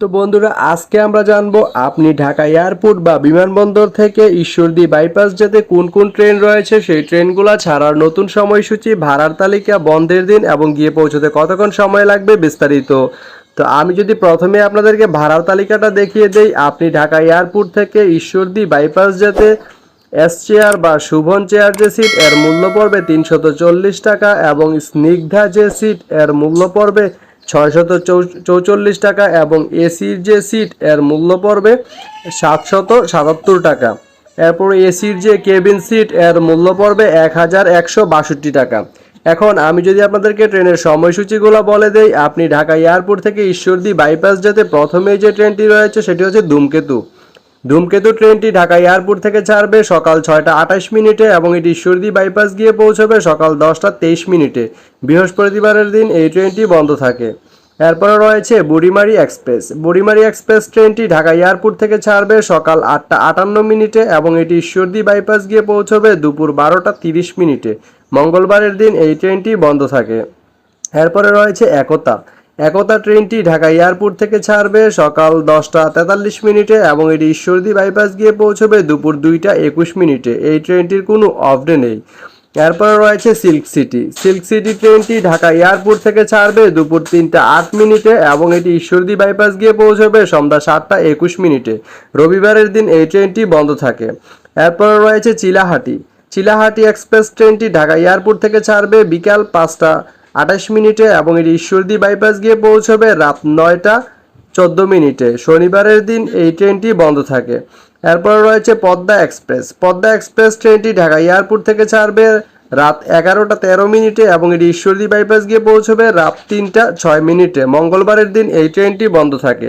তো বন্ধুরা, আজকে আমরা জানব আপনি ঢাকা এয়ারপোর্ট বা বিমানবন্দর থেকে ঈশ্বরদী বাইপাস যেতে কোন কোন ট্রেন রয়েছে? সেই ট্রেনগুলো ছাড়ার নতুন সময়সূচি, ভাড়ার তালিকা, বন্ধের দিন এবং গিয়ে পৌঁছতে কতক্ষণ সময় লাগবে বিস্তারিত। তো আমি যদি প্রথমে আপনাদেরকে ভাড়ার তালিকাটা দেখিয়ে দেই, আপনি ঢাকা এয়ারপোর্ট থেকে ঈশ্বরদী বাইপাস যেতে এস চেয়ার বা শুভন চেয়ার যে সিট, এর মূল্য পড়বে তিনশত টাকা এবং স্নিগ্ধা যে সিট, এর মূল্য পড়বে ছয়শত চৌচল্লিশ টাকা এবং এসির যে সিট, এর মূল্য পড়বে সাতশত সাতাত্তর টাকা। এরপর এসির যে কেবিন সিট, এর মূল্য পড়বে এক হাজার একশো বাষট্টি টাকা। এখন আমি যদি আপনাদেরকে ট্রেনের সময়সূচিগুলো বলে দেই, আপনি ঢাকা এয়ারপোর্ট থেকে ঈশ্বরদী বাইপাস যেতে প্রথমে যে ট্রেনটি রয়েছে, সেটি হচ্ছে ধূমকেতু। ধূমকেতু ট্রেনটি ঢাকা এয়ারপোর্ট থেকে ছাড়বে সকাল ছয়টা আঠাশ মিনিটে এবং এটি ঈশ্বরদী বাইপাস গিয়ে পৌঁছবে সকাল দশটা তেইশ মিনিটে। বৃহস্পতিবারের দিন এই ট্রেনটি বন্ধ থাকে। এরপরে রয়েছে বুড়িমারি এক্সপ্রেস। বুড়িমারি এক্সপ্রেস ট্রেনটি ঢাকা এয়ারপোর্ট থেকে ছাড়বে সকাল আটটা আটান্ন মিনিটে এবং এটি ঈশ্বরদী বাইপাস গিয়ে পৌঁছবে দুপুর বারোটা তিরিশ মিনিটে। মঙ্গলবারের দিন এই ট্রেনটি বন্ধ থাকে। এরপরে রয়েছে একতা। একতা ট্রেনটি ঢাকা এয়ারপোর্ট থেকে ছাড়বে সকাল দশটা তেতাল্লিশ মিনিটে এবং এটি ঈশ্বরদী বাইপাস গিয়ে পৌঁছবে দুপুর দুইটা একুশ মিনিটে। এই ট্রেনটির কোনো অফ ডে নেই। এরপরে রয়েছে সিল্ক সিটি। সিল্ক সিটি ট্রেনটি ঢাকা এয়ারপোর্ট থেকে ছাড়বে দুপুর তিনটা আট মিনিটে এবং এটি ঈশ্বরদী বাইপাস গিয়ে পৌঁছবে সন্ধ্যা সাতটা একুশ মিনিটে। রবিবারের দিন এই ট্রেনটি বন্ধ থাকে। এরপরে রয়েছে চিলাহাটি। চিলাহাটি এক্সপ্রেস ট্রেনটি ঢাকা এয়ারপোর্ট থেকে ছাড়বে বিকাল পাঁচটা আঠাশ মিনিটে এবং এটি ঈশ্বরদি বাইপাস গিয়ে পৌঁছবে রাত নয়টা চোদ্দ মিনিটে। শনিবারের দিন এই ট্রেনটি বন্ধ থাকে। এরপর রয়েছে পদ্মা এক্সপ্রেস। পদ্মা এক্সপ্রেস ট্রেনটি ঢাকা এয়ারপোর্ট থেকে ছাড়বে রাত এগারোটা তেরো মিনিটে এবং এটি ঈশ্বরদি বাইপাস গিয়ে পৌঁছবে রাত তিনটা ছয় মিনিটে। মঙ্গলবারের দিন এই ট্রেনটি বন্ধ থাকে।